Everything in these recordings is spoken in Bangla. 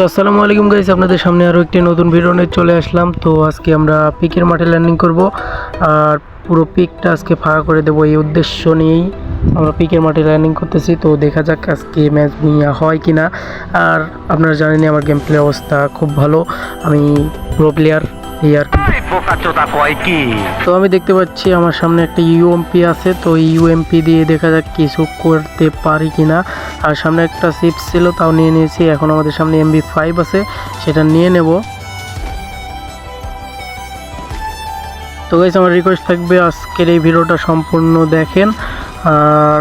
তো আসসালামু আলাইকুম গাইস আপনাদের সামনে আরও একটি নতুন ভিডিও নিয়ে চলে আসলাম। তো আজকে আমরা পিকের মাঠে ল্যান্ডিং করব। আর পুরো পিকটা আজকে ফাঁকা করে দেবো এই উদ্দেশ্য নিয়েই আমরা পিকের মাঠে ল্যান্ডিং করতেছি। তো দেখা যাক আজকে ম্যাচ নিয়ে হয় কি না আর আপনারা জানেনি আমার গেম প্লে অবস্থা খুব ভালো। আমি প্রো প্লেয়ার এই আর কি? তো আমি দেখতে পাচ্ছি আমার সামনে একটা ইউএমপি আছে তো ইউএমপি দিয়ে দেখা যাক কিছু করতে পারি কিনা। আর সামনে একটা চিপস ছিল তাও নিয়ে নিয়েছি। এখন আমাদের সামনে এমবি ফাইভ আছে সেটা নিয়ে নেব। তো গাইস আমার রিকোয়েস্ট থাকবে আজকের এই ভিডিওটা সম্পূর্ণ দেখেন। আর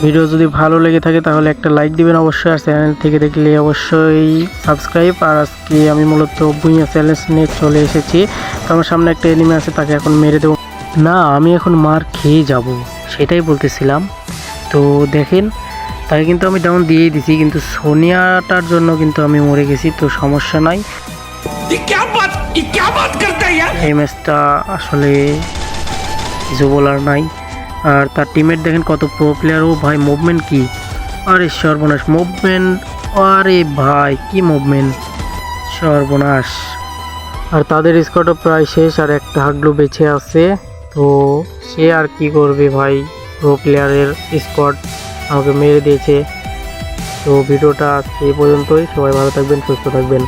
ভিডিও যদি ভালো লেগে থাকে তাহলে একটা লাইক দিবেন অবশ্যই আর চ্যানেল থেকে দেখলে অবশ্যই সাবস্ক্রাইব আর আজকে আমি মূলত বুইয়া চ্যালেঞ্জ নিয়ে চলে এসেছি। তো আমার সামনে একটা এনিমি আছে তাকে এখন মেরে দেবো। না আমি এখন মার খেয়ে যাব সেটাই বলতেছিলাম। তো দেখেন তাকে কিন্তু আমি ডাউন দিয়েই দিছি কিন্তু সোনিয়াটার জন্য কিন্তু আমি মরে গেছি তো সমস্যা নাই। এই ম্যাচটা আসলে কিছু নাই। আর তার টিমের দেখেন কত প্রো প্লেয়ার ও ভাই মুভমেন্ট কি? আরে সর্বনাশ মুভমেন্ট আরে ভাই, কি মুভমেন্ট সর্বনাশ। আর তাদের স্কোয়াডও প্রায় শেষ, আর একটা হাগলু বেঁচে আছে। তো সে আর কি করবে ভাই? প্রো প্লেয়ারের স্কোয়াড আমাকে মেরে দিয়েছে। তো ভিডিওটা এই পর্যন্তই। সবাই ভালো থাকবেন, সুস্থ থাকবেন।